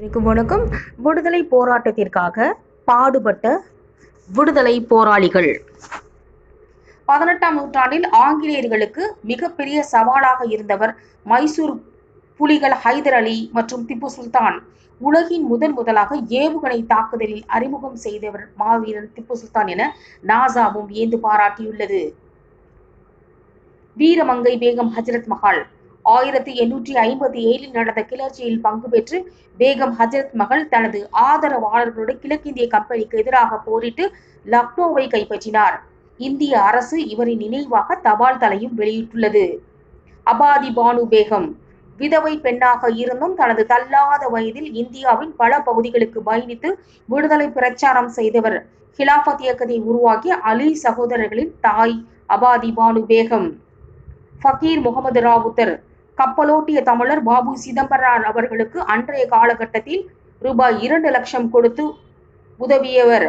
வணக்கம் வணக்கம். விடுதலை போராட்டத்திற்காக பாடுபட்ட விடுதலை போராளிகள். பதினெட்டாம் நூற்றாண்டில் ஆங்கிலேயர்களுக்கு மிகப்பெரிய சவாலாக இருந்தவர் மைசூர் புலிகள் ஹைதர் அலி மற்றும் திப்பு சுல்தான். உலகின் முதன் முதலாக ஏவுகணை தாக்குதலில் அறிமுகம் செய்தவர் மாவீரன் திப்பு சுல்தான் என நாசாவும் ஏந்து பாராட்டியுள்ளது. வீரமங்கை பேகம் ஹஜரத் மஹால். ஆயிரத்தி எண்ணூற்றி ஐம்பத்தி ஏழில் நடந்த கிளர்ச்சியில் பங்கு பெற்று பேகம் ஹஜரத் மகள் தனது ஆதரவாளர்களுடன் கிழக்கிந்திய கம்பெனிக்கு எதிராக போரிட்டு லக்னோவை கைப்பற்றினார். இந்திய அரசு இவரின் நினைவாக தபால் தலையும் வெளியிட்டுள்ளது. அபாதி பானு பேகம். விதவை பெண்ணாக இருந்தும் தனது தள்ளாத வயதில் இந்தியாவின் பல பகுதிகளுக்கு பயணித்து விடுதலை பிரச்சாரம் செய்தவர். ஹிலாபத் இயக்கத்தை உருவாக்கிய அலி சகோதரர்களின் தாய் அபாதி பானு பேகம். ஃபகீர் முகமது ராவுத்தர். கப்பலோட்டிய தமிழர் பாபு சிதம்பரம் அவர்களுக்கு அன்றைய காலகட்டத்தில் ரூபாய் இரண்டு லட்சம் கொடுத்து உதவியவர்.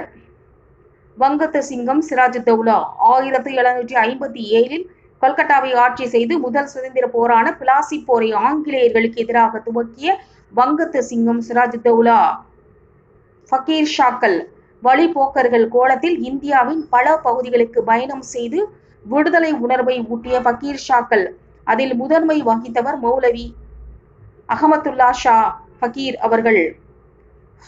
வங்கத்த சிங்கம் சிராஜுத்தௌலா ஆயிரத்தி எழுநூற்றி ஐம்பத்தி ஏழில் கல்கட்டாவை ஆட்சி செய்து முதல் சுதந்திர போரான பிளாசி போரை ஆங்கிலேயர்களுக்கு எதிராக துவக்கிய வங்கத்து சிங்கம் சிராஜுத்தௌலா ஃபக்கீர் ஷாக்கல் வழிபோக்கர்கள் கோலத்தில் இந்தியாவின் பல பகுதிகளுக்கு பயணம் செய்து விடுதலை உணர்வை ஊட்டிய ஃபக்கீர் ஷாக்கல் அதில் முதன்மை வகித்தவர் மௌலவி. அகமதுல்லா ஷா ஃபகீர் அவர்கள்.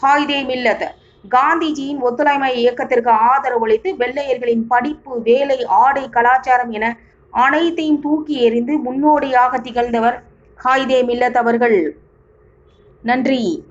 ஹாய்தே மில்லத். காந்திஜியின் ஒத்துழைமை இயக்கத்திற்கு ஆதரவளித்து வெள்ளையர்களின் படிப்பு வேலை ஆடை கலாச்சாரம் என அனைத்தையும் தூக்கி எறிந்து முன்னோடியாக திகழ்ந்தவர் ஹாய்தே மில்லத் அவர்கள். நன்றி.